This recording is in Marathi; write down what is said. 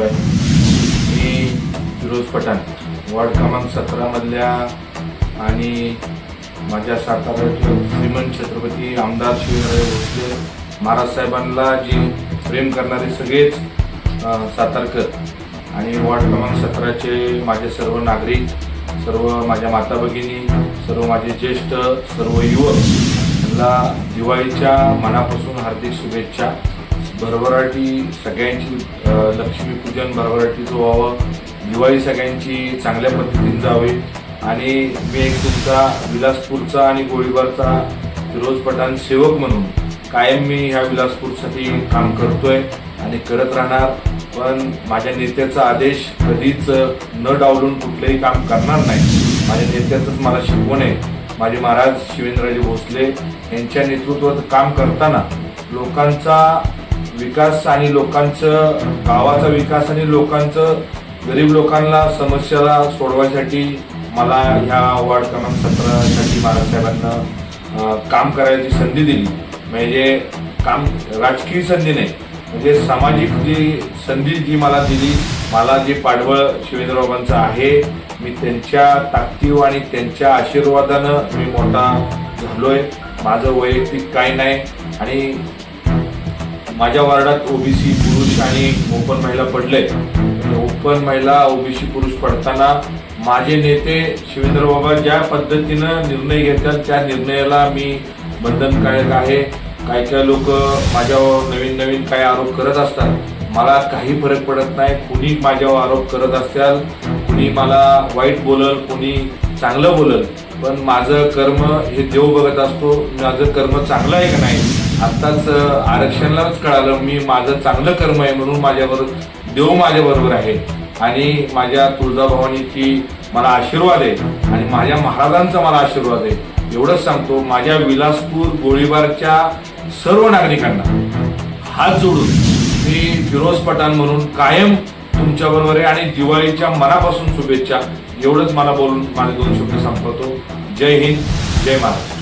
मी फिरोज पठाण वॉर्ड क्रमांक सतरामधल्या आणि माझ्या साताऱ्याच्या श्रीमंत छत्रपती आमदार शिवराय भोसले महाराज साहेबांना जी प्रेम करणारे सगळेच सातारकर आणि वॉर्ड क्रमांक सतराचे माझे सर्व नागरिक सर्व माझ्या माता भगिनी सर्व माझे ज्येष्ठ सर्व युवक यांना दिवाळीच्या मनापासून हार्दिक शुभेच्छा. भरभराटी सगळ्यांची लक्ष्मीपूजन भरभराटीचं व्हावं दिवाळी सगळ्यांची चांगल्या पद्धतीने जावी. आणि मी एक तुमचा विलासपूरचा आणि गोळीबारचा फिरोज पठाण सेवक म्हणून कायम मी ह्या विलासपूरसाठी काम करतोय आणि करत राहणार. पण माझ्या नेत्याचा आदेश कधीच न डावलून कुठलंही काम करणार नाही. माझ्या नेत्याचंच मला शिकवण आहे. माझे महाराज शिवेंद्रराजे भोसले यांच्या नेतृत्वात काम करताना लोकांचा विकास आणि लोकांचं गावाचा विकास आणि लोकांचं गरीब लोकांना समस्याला सोडवायसाठी मला ह्या वॉर्ड क्रमांक सतरासाठी बाळासाहेबांना काम करायची संधी दिली. म्हणजे काम राजकीय संधी नाही म्हणजे सामाजिक जी संधी जी मला दिली मला जे पाठबळ शिवेंद्रबाबांचं आहे मी त्यांच्या ताकदीव आणि त्यांच्या आशीर्वादानं मी मोठा झालोय. माझं वैयक्तिक काही नाही आणि माझ्या वार्डात ओबीसी पुरुष आणि ओपन महिला पडले ओपन महिला ओबीसी पुरुष पडताना माझे नेते शिवेंद्र बाबा ज्या पद्धतीनं निर्णय घेतात त्या निर्णयाला मी बंधनकारक आहे. काही काही लोक माझ्यावर नवीन नवीन काही आरोप करत असतात. मला काही फरक पडत नाही. कुणी माझ्यावर आरोप करत असाल कुणी मला वाईट बोलल कुणी चांगलं बोलल. पण माझं कर्म हे देव बघत असतो माझं कर्म चांगलं आहे का नाही? आत्ताच आरक्षणालाच कळालं मी माझं चांगलं कर्म आहे म्हणून माझ्यावर देव माझ्याबरोबर आहे. आणि माझ्या तुळजाभवानीची मला आशीर्वाद आहे आणि माझ्या महाराजांचा मला आशीर्वाद आहे. एवढंच सांगतो माझ्या विलासपूर गोळीबारच्या सर्व नागरिकांना हात जोडून मी फिरोज पठाण म्हणून कायम तुमच्याबरोबर आहे आणि दिवाळीच्या मनापासून शुभेच्छा. एवढंच मला बोलून माझे दोन शब्द संपवतो. जय हिंद जय महाराष्ट्र.